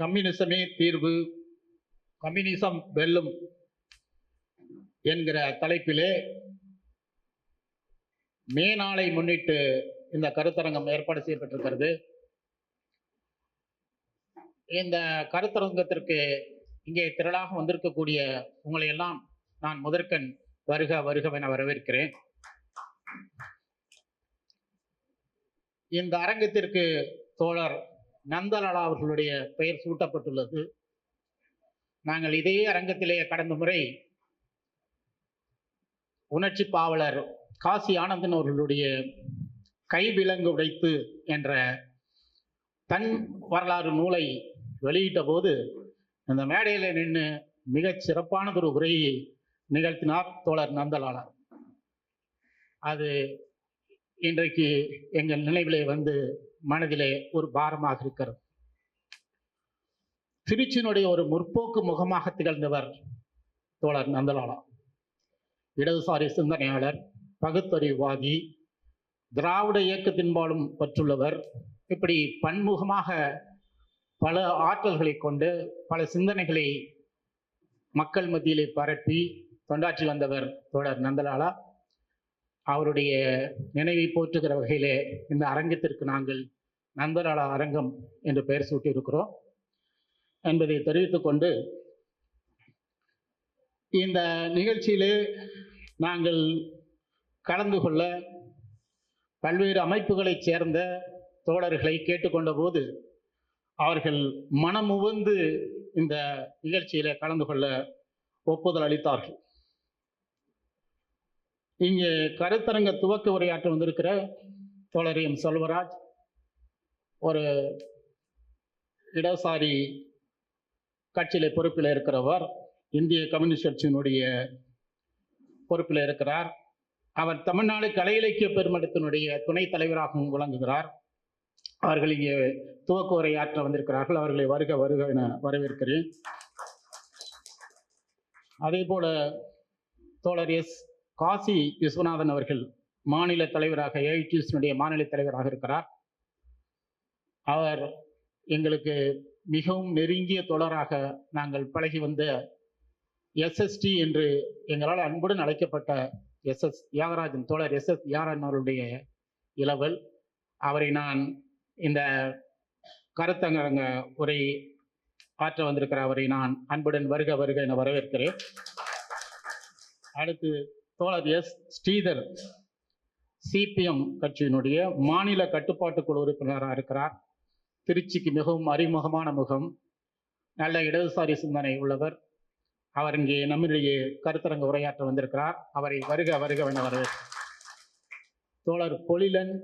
கம்யூனிசமே தீர்வு கம்யூனிசம் வெல்லும் என்கிற தலைப்பிலே மே நாளை முன்னிட்டு இந்த கருத்தரங்கம் ஏற்பாடு செய்யப்பட்டிருக்கிறது. இந்த கருத்தரங்கத்திற்கு இங்கே திரளாக வந்திருக்கக்கூடிய உங்களை எல்லாம் நான் முதற்கண் வருக வருகவென வரவேற்கிறேன். இந்த அரங்கத்திற்கு தோழர் நந்தலாலா அவர்களுடைய பெயர் சூட்டப்பட்டுள்ளது. நாங்கள் இதே அரங்கத்திலேயே கடந்த முறை உணர்ச்சி பாவலர் காசி ஆனந்தன் அவர்களுடைய கைவிலங்கு உடைத்து என்ற தன் வரலாறு நூலை வெளியிட்ட போது இந்த மேடையில் நின்று மிகச் சிறப்பானதொரு உரையை நிகழ்த்தினார் தோழர் நந்தலாலா. அது இன்றைக்கு எங்கள் நினைவிலே வந்து மனதிலே ஒரு பாரமாக இருக்கிறது. திருச்சியினுடைய ஒரு முற்போக்கு முகமாக திகழ்ந்தவர் தோழர் நந்தலாலா. இடதுசாரி சிந்தனையாளர் பகுத்தறிவாதி திராவிட இயக்கத்தின்பாலும் பற்றுள்ளவர். இப்படி பன்முகமாக பல ஆற்றல்களை கொண்டு பல சிந்தனைகளை மக்கள் மத்தியிலே பரப்பி தொண்டாற்றி வந்தவர் தோழர் நந்தலாலா. அவருடைய நினைவை போற்றுகிற வகையிலே இந்த அரங்கத்திற்கு நாங்கள் நண்பரால அரங்கம் என்று பெயர் சூட்டியிருக்கிறோம். என்பதை தெரிவித்துக் கொண்டு இந்த நிகழ்ச்சியிலே நாங்கள் கலந்து கொள்ள பல்வேறு அமைப்புகளைச் சேர்ந்த தோழர்களை கேட்டுக்கொண்ட போது அவர்கள் மனமுவந்து இந்த நிகழ்ச்சியில கலந்து கொள்ள ஒப்புதல் அளித்தார்கள். இங்கே கருத்தரங்க துவக்க உரையாற்ற வந்திருக்கிற தோழர் எம் செல்வராஜ் ஒரு இடசாரி கட்சியில பொறுப்பில் இருக்கிறவர் இந்திய கம்யூனிஸ்ட் கட்சியினுடைய பொறுப்பில் இருக்கிறார். அவர் தமிழ்நாடு கலை இலக்கிய பெருமடத்தினுடைய துணைத் தலைவராகவும் விளங்குகிறார். அவர்கள் இங்கே துவக்க உரையாற்ற வந்திருக்கிறார்கள். அவர்களை வருக வருக என வரவேற்கிறேன். அதே போல தோழர் எஸ். காசி விஸ்வநாதன் அவர்கள் மாநில தலைவராக ஏஐடிஎஸ்னுடைய மாநில தலைவராக இருக்கிறார். அவர் எங்களுக்கு மிகவும் நெருங்கிய தொடராக நாங்கள் பழகி வந்த எஸ்எஸ்டி என்று எங்களால் அன்புடன் அழைக்கப்பட்ட எஸ் எஸ் தியாகராஜன் தோழர் எஸ் எஸ் தியாகராஜன் அவருடைய இளவல். அவரை நான் இந்த கருத்தரங்க உரை ஆற்ற வந்திருக்கிற அவரை நான் அன்புடன் வருக வருக என வரவேற்கிறேன். அடுத்து தோழர் எஸ். ஸ்ரீதர் சிபிஎம் கட்சியினுடைய மாநில கட்டுப்பாட்டு குழு உறுப்பினராக இருக்கிறார். திருச்சிக்கு மிகவும் அறிமுகமான முகம். நல்ல இடதுசாரி சிந்தனை உள்ளவர். அவர் இங்கே நம்மிடையே கருத்தரங்க உரையாற்ற வந்திருக்கிறார். அவரை வருக வருக என தோழர் பொழிலன்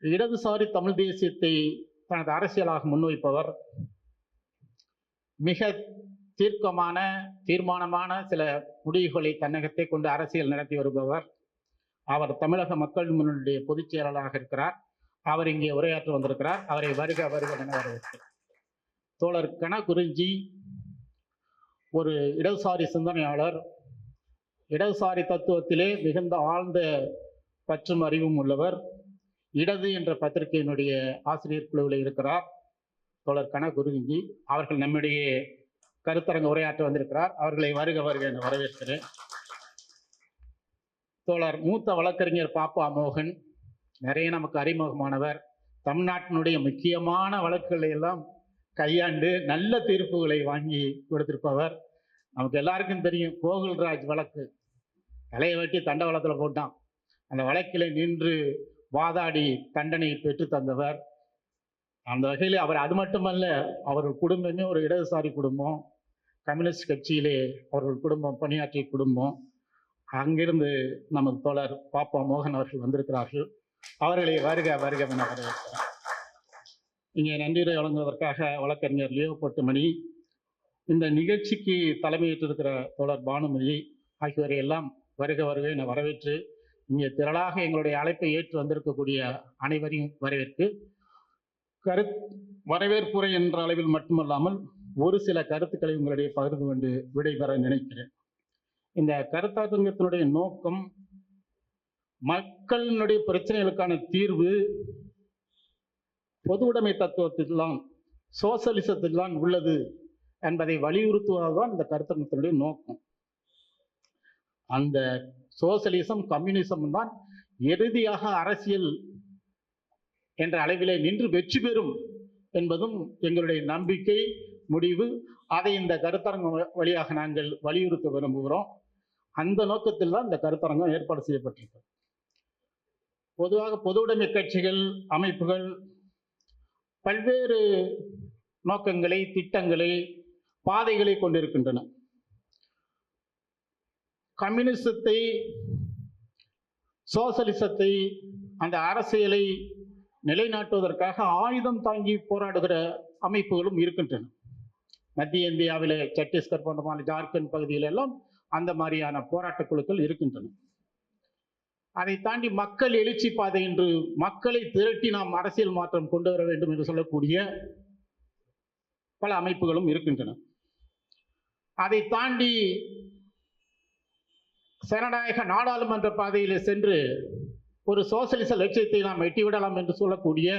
இடதுசாரி தமிழ் தேசியத்தை தனது அரசியலாக முன்வைப்பவர். மிக தீர்க்கமான தீர்மானமான சில முடிவுகளை தன்னகத்தை கொண்டு அரசியல் நடத்தி வருபவர். அவர் தமிழக மக்கள் முன்னுடைய பொதுச் செயலாளராக இருக்கிறார். அவர் இங்கே உரையாற்ற வந்திருக்கிறார். அவரை வருக வருக என வரவேற்கிறேன் தோழர் கனகுறிஞ்சி ஒரு இடதுசாரி சிந்தனையாளர். இடதுசாரி தத்துவத்திலே மிகுந்த ஆழ்ந்த பற்றும் அறிவும் உள்ளவர். இடது என்ற பத்திரிகையினுடைய ஆசிரியர் குழுவில் இருக்கிறார். தோழர் கனகுருஞ்சி அவர்கள் நம்முடைய கருத்தரங்க உரையாற்ற வந்திருக்கிறார். அவர்களை வருக வருக என வரவேற்கிறேன். தோழர் மூத்த வழக்கறிஞர் பாப்பா மோகன் நிறைய நமக்கு அறிமுகமானவர். தமிழ்நாட்டினுடைய முக்கியமான வழக்குகளை எல்லாம் கையாண்டு நல்ல தீர்ப்புகளை வாங்கி கொடுத்திருப்பவர். நமக்கு எல்லாருக்கும் தெரியும் கோகுல்ராஜ் வழக்கு. தலையை வெட்டி தண்டவாளத்தில் போட்டான். அந்த வழக்கில் நின்று வாதாடி தண்டனை பெற்று தந்தவர். அந்த வகையில் அவர் அது மட்டுமல்ல அவர்கள் குடும்பமே ஒரு இடதுசாரி குடும்பம். கம்யூனிஸ்ட் கட்சியிலே அவர்கள் குடும்பம் பணியாற்றிய குடும்பம். அங்கிருந்து நமது தோழர் பாப்பா மோகன் அவர்கள் வந்திருக்கிறார்கள். அவர்களை வருக வருக என வரவேற்கிறார் இங்கே நன்றியுரை வழங்குவதற்காக வழக்கறிஞர் லியோ பொட்டுமணி இந்த நிகழ்ச்சிக்கு தலைமையேற்றிருக்கிற தோழர் பானுமதி ஆகியோரை எல்லாம் வருக வருக என வரவேற்று இங்கே திரளாக எங்களுடைய அழைப்பை ஏற்று வந்திருக்கக்கூடிய அனைவரையும் வரவேற்று கரு வரவேற்புரை என்ற அளவில் மட்டுமல்லாமல் ஒரு சில கருத்துக்களை உங்களிடையே பகிர்ந்து கொண்டு விடைபெற நினைக்கிறேன். இந்த கருத்தாக்கத்தினுடைய நோக்கம் மக்களினுடைய பிரச்சனைகளுக்கான தீர்வு பொது உடைமை தத்துவத்திலாம் சோசலிசத்தில் உள்ளது என்பதை வலியுறுத்துவதுதான் இந்த கருத்தரங்கத்தினுடைய நோக்கம். அந்த சோசலிசம் கம்யூனிசம் தான் இறுதியாக அரசியல் என்ற அளவிலே நின்று வெற்றி பெறும் என்பதும் எங்களுடைய நம்பிக்கை முடிவு. அதை இந்த கருத்தரங்கம் வ- வழியாக நாங்கள் வலியுறுத்த விரும்புகிறோம். அந்த நோக்கத்தில் தான் இந்த கருத்தரங்கம் ஏற்பாடு செய்யப்பட்டிருக்கு பொதுவாக பொதுவுடைமை கட்சிகள் அமைப்புகள் பல்வேறு நோக்கங்களை திட்டங்களை பாதைகளை கொண்டிருக்கின்றன. கம்யூனிசத்தை சோசலிசத்தை அந்த அரசியலை நிலைநாட்டுவதற்காக ஆயுதம் தாங்கி போராடுகிற அமைப்புகளும் இருக்கின்றன. மத்திய இந்தியாவில் சத்தீஸ்கர் போன்ற மாநில ஜார்க்கண்ட் பகுதியில் எல்லாம் அந்த மாதிரியான போராட்ட குழுக்கள் இருக்கின்றன. அதை தாண்டி மக்கள் எழுச்சி பாதை என்று மக்களை திரட்டி நாம் அரசியல் மாற்றம் கொண்டு வர வேண்டும் என்று சொல்லக்கூடிய பல அமைப்புகளும் இருக்கின்றன. அதை தாண்டி ஜனநாயக நாடாளுமன்ற பாதையில் சென்று ஒரு சோசலிச லட்சியத்தை நாம் எட்டிவிடலாம் என்று சொல்லக்கூடிய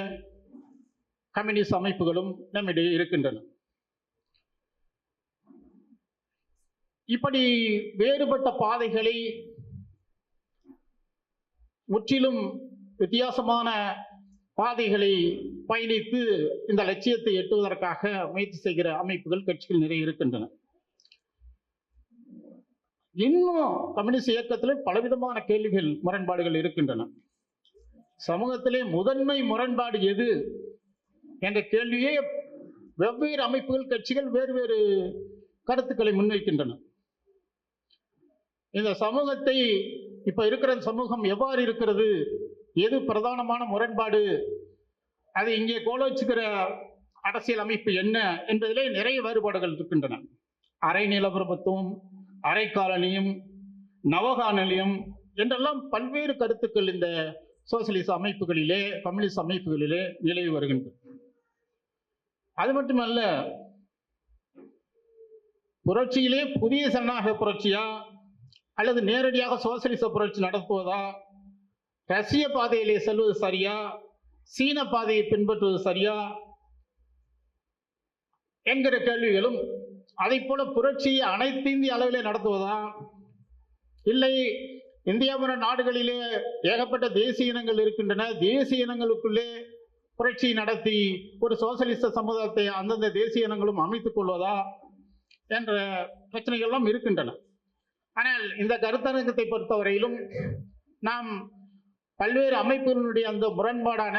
கம்யூனிஸ்ட் அமைப்புகளும் நம்மிடையே இருக்கின்றன. இப்படி வேறுபட்ட பாதைகளை முற்றிலும் வித்தியாசமான பாதைகளை பயணித்து இந்த லட்சியத்தை எட்டுவதற்காக முயற்சி செய்கிற அமைப்புகள் கட்சிகள் நிறைய இருக்கின்றன. இன்னும் கம்யூனிஸ்ட் இயக்கத்தில் பலவிதமான கேள்விகள் முரண்பாடுகள் இருக்கின்றன. சமூகத்திலே முதன்மை முரண்பாடு எது? என்ற கேள்வியே வெவ்வேறு அமைப்புகள் கட்சிகள் வேறு வேறு கருத்துக்களை முன்வைக்கின்றன. இந்த சமூகத்தை இப்ப இருக்கிற சமூகம் எவ்வாறு இருக்கிறது? எது பிரதானமான முரண்பாடு? அது இங்கே கோலோச்சுக்கிற அரசியல் அமைப்பு என்ன? என்பதிலே நிறைய வேறுபாடுகள் இருக்கின்றன. அரை நிலப்பிரபுத்துவம் அரை காலனியும் என்றெல்லாம் பல்வேறு கருத்துக்கள் இந்த சோசியலிச அமைப்புகளிலே கம்யூனிஸ்ட் அமைப்புகளிலே நிலவி வருகின்றன அது மட்டுமல்ல புரட்சியிலே புதிய சனநாயக புரட்சியா அல்லது நேரடியாக சோசியலிச புரட்சி நடத்துவதா? ரஷ்ய பாதையிலே செல்வது சரியா? சீன பாதையை பின்பற்றுவது சரியா? என்கிற கேள்விகளும் அதை போல புரட்சியை அனைத்து இந்திய அளவிலே நடத்துவதா? இல்லை இந்தியா போன்ற நாடுகளிலே ஏகப்பட்ட தேசிய இனங்கள் இருக்கின்றன. தேசிய இனங்களுக்குள்ளே புரட்சி நடத்தி ஒரு சோசலிச சமுதாயத்தை அந்தந்த தேசிய இனங்களும் அமைத்துக் கொள்வதா என்ற பிரச்சனைகள்லாம் இருக்கின்றன. ஆனால் இந்த கருத்தரங்கத்தை பொறுத்தவரையிலும் நாம் பல்வேறு அமைப்புகளுடைய அந்த முரண்பாடான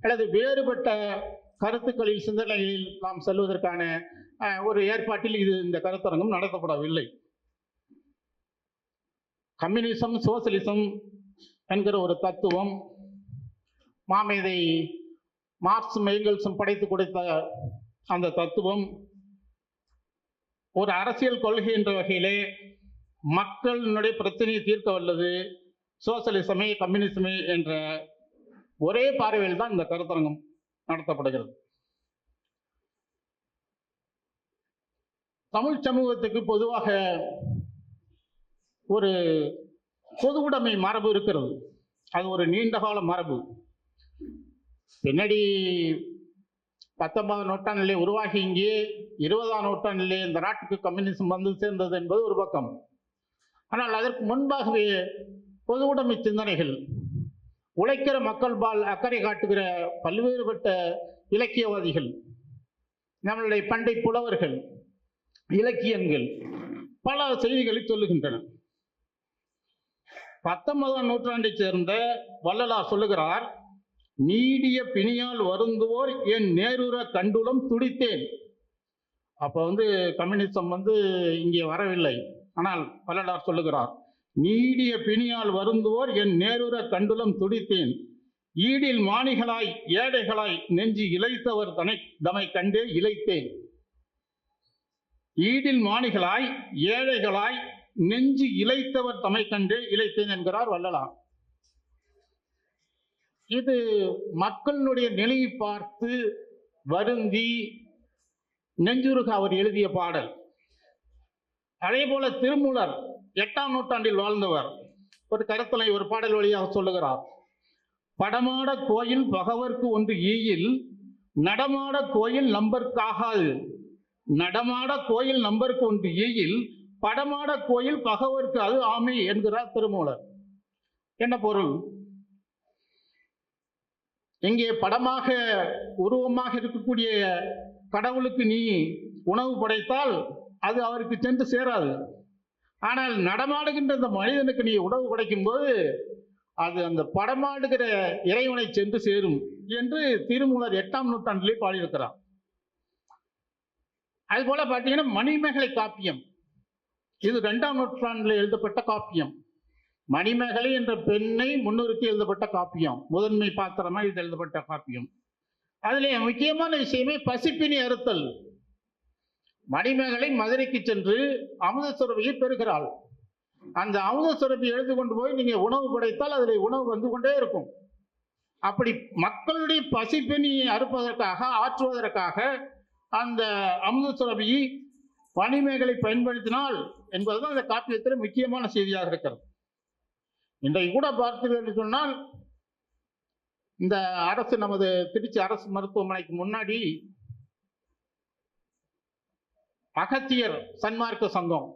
அல்லது வேறுபட்ட கருத்துக்களில் சிந்தனைகளில் நாம் செல்வதற்கான ஒரு ஏற்பாட்டில் இது இந்த கருத்தரங்கம் நடத்தப்படவில்லை. கம்யூனிசம் சோசியலிசம் என்கிற ஒரு தத்துவம் மாமேதை மார்க்சும் ஏங்கல்ஸும் படைத்து கொடுத்த அந்த தத்துவம் ஒரு அரசியல் கொள்கை என்ற வகையிலே மக்களினுடைய பிரச்சனையை தீர்க்க வல்லது. சோசியலிசமே கம்யூனிசமே என்ற ஒரே பார்வையில் தான் இந்த கருத்தரங்கம் நடத்தப்படுகிறது. தமிழ் சமூகத்துக்கு பொதுவாக ஒரு பொதுவுடைமை மரபு இருக்கிறது. அது ஒரு நீண்டகால மரபு. பின்னாடி பத்தொன்பதாம் நூற்றாண்டிலே உருவாகி இங்கே இருபதாம் நூற்றாண்டிலே இந்த நாட்டுக்கு கம்யூனிசம் வந்து சேர்ந்தது என்பது ஒரு பக்கம். ஆனால் அதற்கு முன்பாகவே பொதுவுடைமை சிந்தனைகள் உழைக்கிற மக்கள் பால் அக்கறை காட்டுகிற பல்வேறுபட்ட இலக்கியவாதிகள் நம்மளுடைய பண்டை புலவர்கள் இலக்கியங்கள் பல செய்திகளை சொல்லுகின்றன. பத்தொன்பதாம் நூற்றாண்டைச் சேர்ந்த வள்ளலார் சொல்லுகிறார் நீடிய பிணியால் வருந்துவோர் என் நேருர கண்டுலம் துடித்தேன். அப்போ வந்து கம்யூனிசம் வந்து இங்கே வரவில்லை. ஆனால் வள்ளலார் சொல்லுகிறார் நீடிய பிணியால் வருந்துவோர் என் நேருர கண்டுலம் துடித்தேன். ஈடில் மாணிகளாய் ஏடைகளாய் நெஞ்சு இழைத்தவர் தனை தமை கண்டே இழைத்தேன். ஈடில் மாணிகளாய் ஏழைகளாய் நெஞ்சு இழைத்தவர் தமை கண்டு இழைத்தேன் என்கிறார் வள்ளலாம் இது மக்களுடைய நிலையை பார்த்து வருந்தி நெஞ்சுருக அவர் எழுதிய பாடல். அதே போல திருமூலர் எட்டாம் நூற்றாண்டில் வாழ்ந்தவர் ஒரு கருத்தலை ஒரு பாடல் வழியாக சொல்லுகிறார். படமாட கோயில் பகவர்க்கு ஒன்று ஈயில் நடமாட கோயில் நம்பர்க்காகாது. நடமாட கோயில் நம்பருக்கு ஒன்று e ஈயில் படமாட கோயில் பகவருக்கு அது ஆமை என்கிறார் திருமூலர். என்ன பொருள்? இங்கே படமாக உருவமாக இருக்கக்கூடிய கடவுளுக்கு நீ உணவு படைத்தால் அது அவருக்கு சென்று சேராது. ஆனால் நடமாடுகின்ற இந்த மனிதனுக்கு நீ உணவு படைக்கும் போது அது அந்த படமாடுகிற இறைவனை சென்று சேரும் என்று திருமூலர் எட்டாம் நூற்றாண்டிலே பாடியிருக்கிறார். அது போல பார்த்தீங்கன்னா மணிமேகலை காப்பியம். இது ரெண்டாம் நூற்றாண்டில் எழுதப்பட்ட காப்பியம். மணிமேகலை என்ற பெண்ணை முன்னிறுத்தி எழுதப்பட்ட காப்பியம். முதன்மை பாத்திரமா இது எழுதப்பட்ட காப்பியம். அதிலே முக்கியமான விஷயமே பசிப்பினி அறுத்தல். மணிமேகலை மதுரைக்கு சென்று அமுத சுரபியை பெறுகிறாள். அந்த அமுத சுரபி எழுதி கொண்டு போய் நீங்க உணவு படைத்தால் அதில் உணவு வந்து கொண்டே இருக்கும். அப்படி மக்களுடைய பசிப்பினியை அறுப்பதற்காக ஆற்றுவதற்காக அந்த அமுத சுரபியை மணிமேகலை பயன்படுத்தினால் என்பதுதான் அந்த காப்பியத்தில் முக்கியமான செய்தியாக இருக்கிறது. இன்றைக்கு கூட பார்த்தீர்கள் என்று சொன்னால் இந்த அரசு நமது திருச்சி அரசு மருத்துவமனைக்கு முன்னாடி அகத்தியர் சன்மார்க்க சங்கம்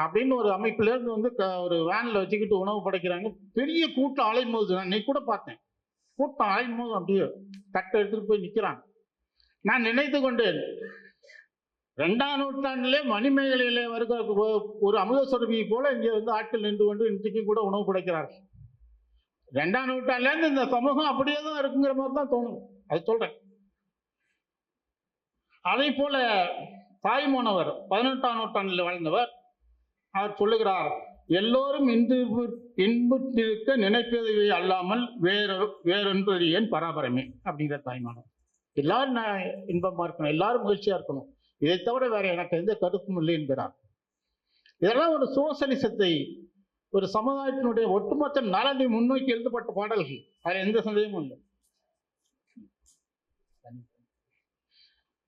அப்படின்னு ஒரு அமைப்புல இருந்து வந்து க- ஒரு வேன்ல வச்சுக்கிட்டு உணவு படைக்கிறாங்க. பெரிய கூட்டம் அலைமோது நான் இன்னைக்கு கூட பார்த்தேன். கூட்டம் அலைமோது அப்படியே தட்டை எடுத்துட்டு போய் நிற்கிறாங்க நான் நினைத்து கொண்டேன். ரெண்டாம் நூற்றாண்டிலே மணிமேகலையிலே வருகிற ஒரு அமுத சுரபியை போல இங்கே வந்து ஆட்கள் நின்று கொண்டு இன்றைக்கு கூட உணவு படைக்கிறார்கள். ரெண்டாம் நூற்றாண்டுல இருந்து இந்த சமூகம் அப்படியே தான் இருக்குங்கிற மாதிரி தான் தோணும். அது சொல்றேன். அதே போல தாய்மானவர் பதினெட்டாம் நூற்றாண்டில் வாழ்ந்தவர் அவர் சொல்லுகிறார் எல்லோரும் இன்று இன்புற்றிருக்க நினைப்பதுவே அல்லாமல் வேற வேறொன்று ஏன் பராபரமே? அப்படிங்கிற தாய்மானவர். எல்லாரும் நான் இன்பமா இருக்கணும் எல்லாரும் மகிழ்ச்சியா இருக்கணும். இதை தவிர வேற எனக்கு எந்த கருத்தும் இல்லை என்கிறார். இதெல்லாம் ஒரு சோசலிசத்தை ஒரு சமுதாயத்தினுடைய ஒட்டுமொத்த நலனை முன்னோக்கி எழுதப்பட்ட பாடல்கள். அதில் எந்த சந்தேகமும் இல்லை.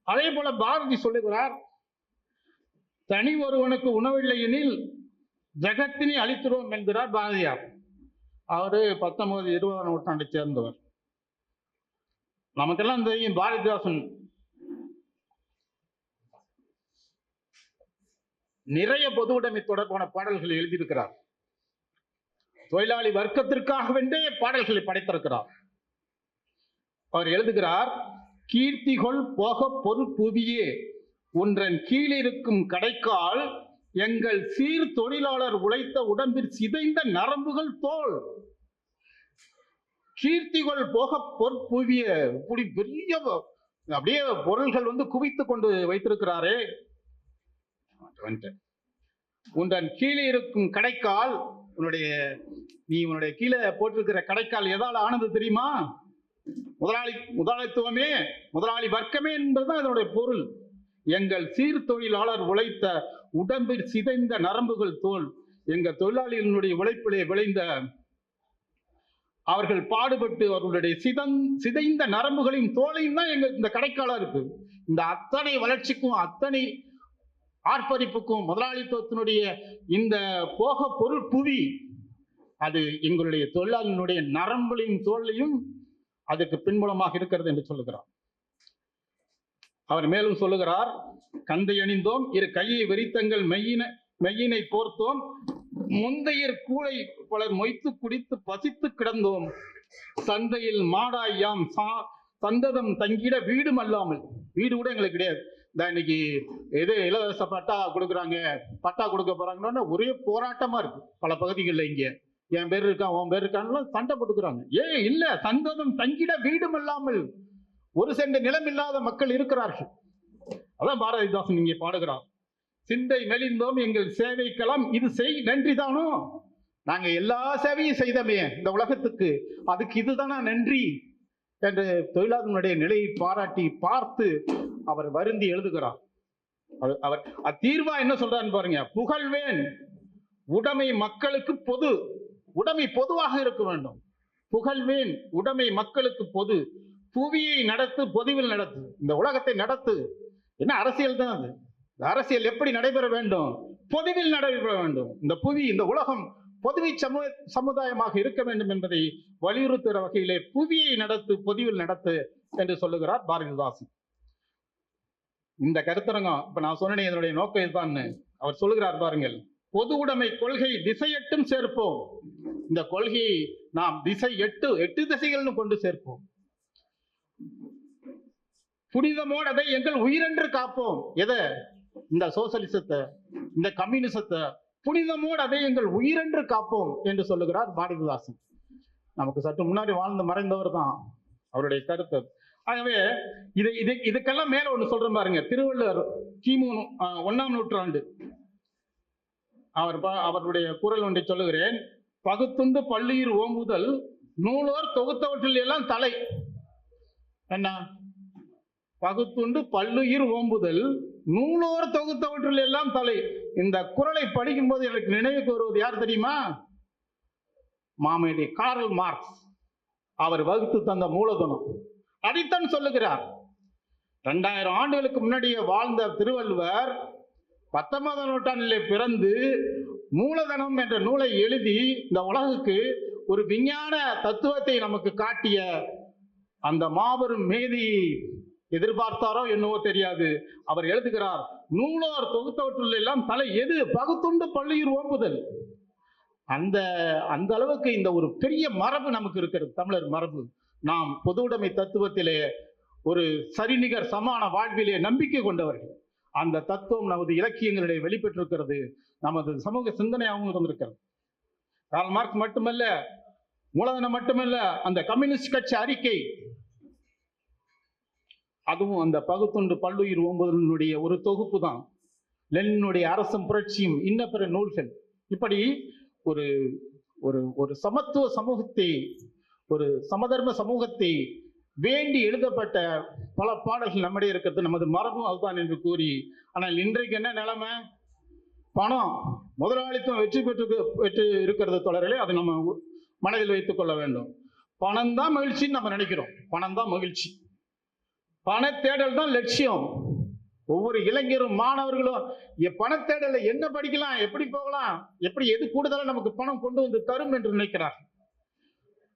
அதே போல பாரதி சொல்லுகிறார் தனி ஒருவனுக்கு உணவில்லை எனில் ஜகத்தினை அளித்துருவோம் என்கிறார் பாரதியார். அவரு பத்தொன்பது இருபதாம் நூற்றாண்டை சேர்ந்தவர். நமக்கெல்லாம் தெரியும் பாரதிதாசன் நிறைய பொது உடைமை தொடர்பான பாடல்களை எழுதியிருக்கிறார். தொழிலாளி வர்க்கத்திற்காக வேண்டே பாடல்களை படைத்திருக்கிறார். அவர் எழுதுகிறார் கீர்த்திகொள் போக பொறுப்புவியே ஒன்றன் கீழிருக்கும் கடைக்கால் எங்கள் சீர் தொழிலாளர் உழைத்த உடம்பில் சிதைந்த நரம்புகள் தோல். கீர்த்திகள் போக பொற்புவிய இப்படி பெரிய அப்படியே பொருள்கள் வந்து குவித்து கொண்டு வைத்திருக்கிறாரே. உன்றன் கீழே இருக்கும் கடைக்கால் உன்னுடைய நீ உன்னுடைய கீழே போட்டிருக்கிற கடைக்கால் எதால் ஆனது தெரியுமா? முதலாளி முதலாளித்துவமே முதலாளி வர்க்கமே என்பதுதான் அதனுடைய பொருள். எங்கள் சீர்தொழிலாளர் உழைத்த உடம்பில் சிதைந்த நரம்புகள் தோல் எங்கள் தொழிலாளிகளுடைய உழைப்பிலே விளைந்த அவர்கள் பாடுபட்டு அவர்களுடைய சிதன் சிதைந்த நரம்புகளையும் தோலையும் தான் எங்க இந்த கடைக்காலம் இருக்கு. இந்த அத்தனை வளர்ச்சிக்கும் அத்தனை ஆர்ப்பரிப்புக்கும் முதலாளித்துவத்தினுடைய இந்த போக பொருள் புவி அது எங்களுடைய தொழிலாளர்களுடைய நரம்புலையும் தோல்லையும் அதுக்கு பின்புலமாக இருக்கிறது என்று சொல்லுகிறார். அவர் மேலும் சொல்லுகிறார் கந்தை அணிந்தோம் இரு கையை வெறித்தங்கள் மெய்யின மெய்யினை போர்த்தோம் முந்தையர் கூளை பலர் மொய்த்து குடித்து பசித்து கிடந்தோம். சந்தையில் மாடாய் யாம் சா- சந்ததம் தங்கிட வீடும் அல்லாமல் வீடு கூட எங்களுக்கு கிடையாது. இந்த இன்னைக்கு எது இலவச பட்டா கொடுக்குறாங்க பட்டா கொடுக்க போறாங்கன்னா ஒரே போராட்டமா இருக்கு. பல பகுதிகளில் இங்க. என் பேர் இருக்கான் உன் பேர் இருக்கான்லாம் சண்டை போட்டுக்கிறாங்க. ஏ இல்ல சந்ததம் தங்கிட வீடும் இல்லாமல் ஒரு சென்ற நிலம் இல்லாத மக்கள் இருக்கிறார்கள். அதான் பாரதிதாசன் இங்கே பாடுகிறார். சிந்தை மெலிந்தோம் எங்கள் சேவைக்களம் இது செய் நன்றி தானோ? நாங்க எல்லா சேவையும் செய்தோமே இந்த உலகத்துக்கு. அதுக்கு இதுதானா நன்றி? என்று தொழிலாளர்களுடைய நிலையை பாராட்டி பார்த்து அவர் வருந்தி எழுதுகிறார். அது அவர் தீர்வா என்ன சொல்றாருன்னு பாருங்க. புகழ்வேன். உடைமை மக்களுக்கு பொது. உடைமை பொதுவாக இருக்க வேண்டும். புகழ்வேன். உடைமை மக்களுக்கு பொது. புவியை நடத்து பொதுவில் நடத்து. இந்த உலகத்தை நடத்து. என்ன அரசியல் தான் அது? அரசியல் எப்படி நடைபெற வேண்டும்? பொதுவில் நடைபெற வேண்டும். இந்த புவி இந்த உலகம் பொதுவை சமு சமுதாயமாக இருக்க வேண்டும் என்பதை வலியுறுத்துகிற வகையிலே புவியை நடத்து பொதுவில் நடத்து என்று சொல்லுகிறார் பாரதிதாசன் இந்த கருத்தரங்கம் இப்ப நான் சொன்னேன் என்னுடைய நோக்கம் இதுதான்னு. அவர் சொல்லுகிறார் பாருங்கள் பொது உடைமை கொள்கை திசையட்டும் சேர்ப்போம். இந்த கொள்கையை நாம் திசை எட்டு எட்டு திசைகள்னு கொண்டு சேர்ப்போம். புனிதமோடு அதை எங்கள் உயிரென்று காப்போம். எதை? இந்த சோசலிசத்தை இந்த கம்யூனிசத்தை புனிதமோடு அதை எங்கள் உயிரென்று காப்போம் என்று சொல்லுகிறார் பாரதிதாசன். நமக்கு சற்று முன்னாடி வாழ்ந்து மறைந்தவர் தான் அவருடைய கருத்து. ஆகவே இது இது இதுக்கெல்லாம் மேல ஒண்ணு சொல்றேன் பாருங்க. திருவள்ளுவர் கிமு ஒன்னாம் ஒண்ணாம் நூற்றாண்டு. அவர் அவருடைய குரல் ஒன்றை சொல்லுகிறேன். பகுத்துண்டு பள்ளியில் ஓம்புதல் நூலோர் தொகுத்தவற்றில் எல்லாம் தலை. என்ன? பகுத்துண்டு பல்லுயிர் ஓம்புதல் நூலோர் தொகுத்தவற்றில் எல்லாம் தலை. இந்த குரலை படிக்கும்போது எனக்கு நினைவுக்கு வருவது யார் தெரியுமா? மாமேடி கார்ல் மார்க்ஸ். அவர் வகுத்து தந்த மூலதனம். அதைத்தான் சொல்லுகிறார். ரெண்டாயிரம் ஆண்டுகளுக்கு முன்னாடியே வாழ்ந்த திருவள்ளுவர் பத்தொன்பதாம் நூற்றாண்டிலே பிறந்து மூலதனம் என்ற நூலை எழுதி இந்த உலகுக்கு ஒரு விஞ்ஞான தத்துவத்தை நமக்கு காட்டிய அந்த மாபெரும் மேதி எதிர்பார்த்தாரோ என்னவோ தெரியாது. அவர் எழுதுகிறார் நூலார் தொகுத்தவற்றுள்ள எல்லாம் தலை எது? பகுத்துண்டு பள்ளியூர் ஓம்புதல். அந்த அந்த அளவுக்கு இந்த ஒரு பெரிய மரபு நமக்கு இருக்கிறது தமிழர் மரபு. நாம் பொது உடைமை தத்துவத்திலே ஒரு சரிநிகர் சமான வாழ்விலே நம்பிக்கை கொண்டவர்கள். அந்த தத்துவம் நமது இலக்கியங்களிலே வெளிப்பட்டிருக்கிறது. நமது சமூக சிந்தனையாகவும் இருந்திருக்கிறது. கால் மார்க் மட்டுமல்ல மூலதனம் மட்டுமல்ல அந்த கம்யூனிஸ்ட் கட்சி அறிக்கை அதுவும் அந்த பகுத்துண்டு பல்லுயிர் ஓம்புதலினுடைய ஒரு தொகுப்பு தான் லெனினுடைய அரசும் புரட்சியும் இன்ன பிற நூல்கள். இப்படி ஒரு ஒரு ஒரு சமத்துவ சமூகத்தை ஒரு சமதர்ம சமூகத்தை வேண்டி எழுதப்பட்ட பல பாடல்கள் நம்மிடையே இருக்கிறது. நமது மரபும் அதுதான் என்று கூறி ஆனால் இன்றைக்கு என்ன நிலைமை? பணம் முதலாளித்துவம் வெற்றி பெற்று பெற்று இருக்கிறது தொடர்களே அதை நம்ம மனதில் வைத்துக் கொள்ள வேண்டும். பணம் தான் மகிழ்ச்சின்னு நம்ம நினைக்கிறோம். பணம் தான் மகிழ்ச்சி. பண தேடல் தான் லட்சியம். ஒவ்வொரு இளைஞரும் மாணவர்களும் எ- பணத்தேடல என்ன படிக்கலாம்? எப்படி போகலாம்? எப்படி எது கூடுதலா நமக்கு பணம் கொண்டு வந்து தரும்? என்று நினைக்கிறார்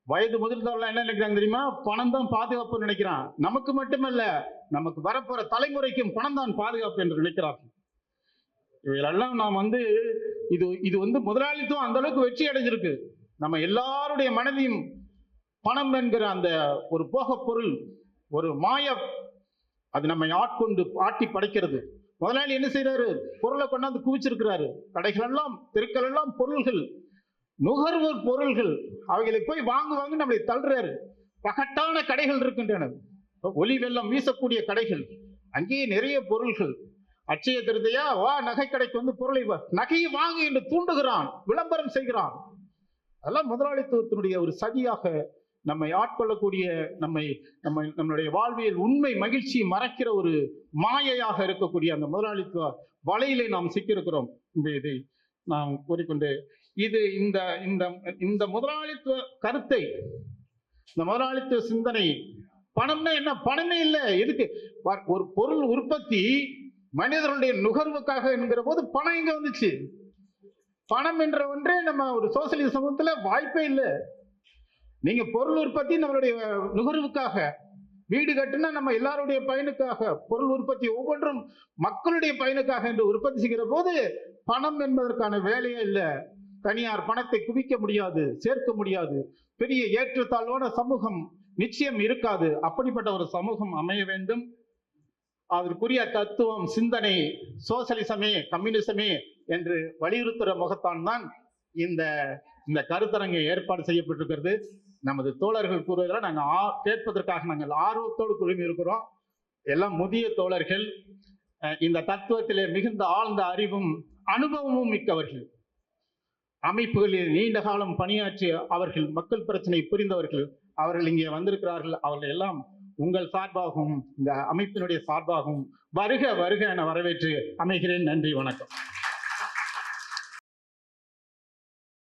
வயது முதிர்ந்தவர்கள் என்ன நினைக்கிறாங்க தெரியுமா? பணம் தான் பாதுகாப்பு நினைக்கிறான். நமக்கு மட்டுமல்ல நமக்கு வரப்போற தலைமுறைக்கும் பணம் தான் பாதுகாப்பு என்று நினைக்கிறார்கள். இவையெல்லாம் நாம் வந்து இது இது வந்து முதலாளித்துவம் அந்த அளவுக்கு வெற்றி அடைஞ்சிருக்கு. நம்ம எல்லாருடைய மனதையும் பணம் என்கிற அந்த ஒரு போக பொருள் ஒரு மாய அது நம்மை ஆட்கொண்டு ஆட்டி படைக்கிறது. முதலாளி என்ன செய்யறாரு பொருளை கொண்டாந்து குவிச்சிருக்கிறாரு. கடைகள் எல்லாம் தெருக்கள் எல்லாம் பொருள்கள் நுகர்வோர் பொருள்கள் அவைகளை போய் வாங்குவாங்க நம்மளை தள்ளுறாரு. பகட்டான கடைகள் இருக்கின்றன. ஒளி வெள்ளம் வீசக்கூடிய கடைகள். அங்கேயே நிறைய பொருள்கள். அச்சய திருதையா வா நகை கடைக்கு வந்து பொருளை வா. நகையை வாங்கு என்று தூண்டுகிறான் விளம்பரம் செய்கிறான். அதெல்லாம் முதலாளித்துவத்தினுடைய ஒரு சதியாக நம்மை ஆட்கொள்ளக்கூடிய நம்மை நம்ம நம்மளுடைய வாழ்வியல் உண்மை மகிழ்ச்சியை மறைக்கிற ஒரு மாயையாக இருக்கக்கூடிய அந்த முதலாளித்துவ வலையிலே நாம் சிக்கியிருக்கிறோம். இந்த இதை நாம் கூறிக்கொண்டு இது இந்த இந்த இந்த முதலாளித்துவ கருத்தை இந்த முதலாளித்துவ சிந்தனை பணம்னா என்ன? பணமே இல்லை. எதுக்கு? ஒரு பொருள் உற்பத்தி மனிதர்களுடைய நுகர்வுக்காக என்கிற போது பணம் எங்க வந்துச்சு. பணம் என்ற ஒன்றே நம்ம ஒரு சோசியலிச சமூகத்துல வாய்ப்பே இல்லை. நீங்க பொருள் உற்பத்தி நம்மளுடைய நுகர்வுக்காக வீடு கட்டுனா நம்ம எல்லாருடைய பயனுக்காக பொருள் உற்பத்தி ஒவ்வொன்றும் மக்களுடைய பயனுக்காக என்று உற்பத்தி செய்கிற போது பணம் என்பதற்கான வேலையே இல்லை. தனியார் பணத்தை குவிக்க முடியாது சேர்க்க முடியாது. பெரிய ஏற்றத்தாழ்வான சமூகம் நிச்சயம் இருக்காது. அப்படிப்பட்ட ஒரு சமூகம் அமைய வேண்டும். அதற்குரிய தத்துவம் சிந்தனை சோசலிசமே கம்யூனிசமே என்று வலியுறுத்துகிற முகத்தான் தான் இந்த இந்த கருத்தரங்கை ஏற்பாடு செய்யப்பட்டிருக்கிறது. நமது தோழர்கள் கூறுவதில் நாங்கள் ஆ கேட்பதற்காக நாங்கள் ஆர்வத்தோடு குழுமி இருக்கிறோம் எல்லாம் முதிய தோழர்கள் இந்த தத்துவத்திலே மிகுந்த ஆழ்ந்த அறிவும் அனுபவமும் மிக்கவர்கள். அமைப்புகளில் நீண்ட காலம் பணியாற்றிய அவர்கள் மக்கள் பிரச்சனை புரிந்தவர்கள் அவர்கள் இங்கே வந்திருக்கிறார்கள். அவர்கள் எல்லாம் உங்கள் சார்பாகவும் இந்த அமைப்பினுடைய சார்பாகவும் வருக வருக என வரவேற்று அமைகிறேன். நன்றி வணக்கம்.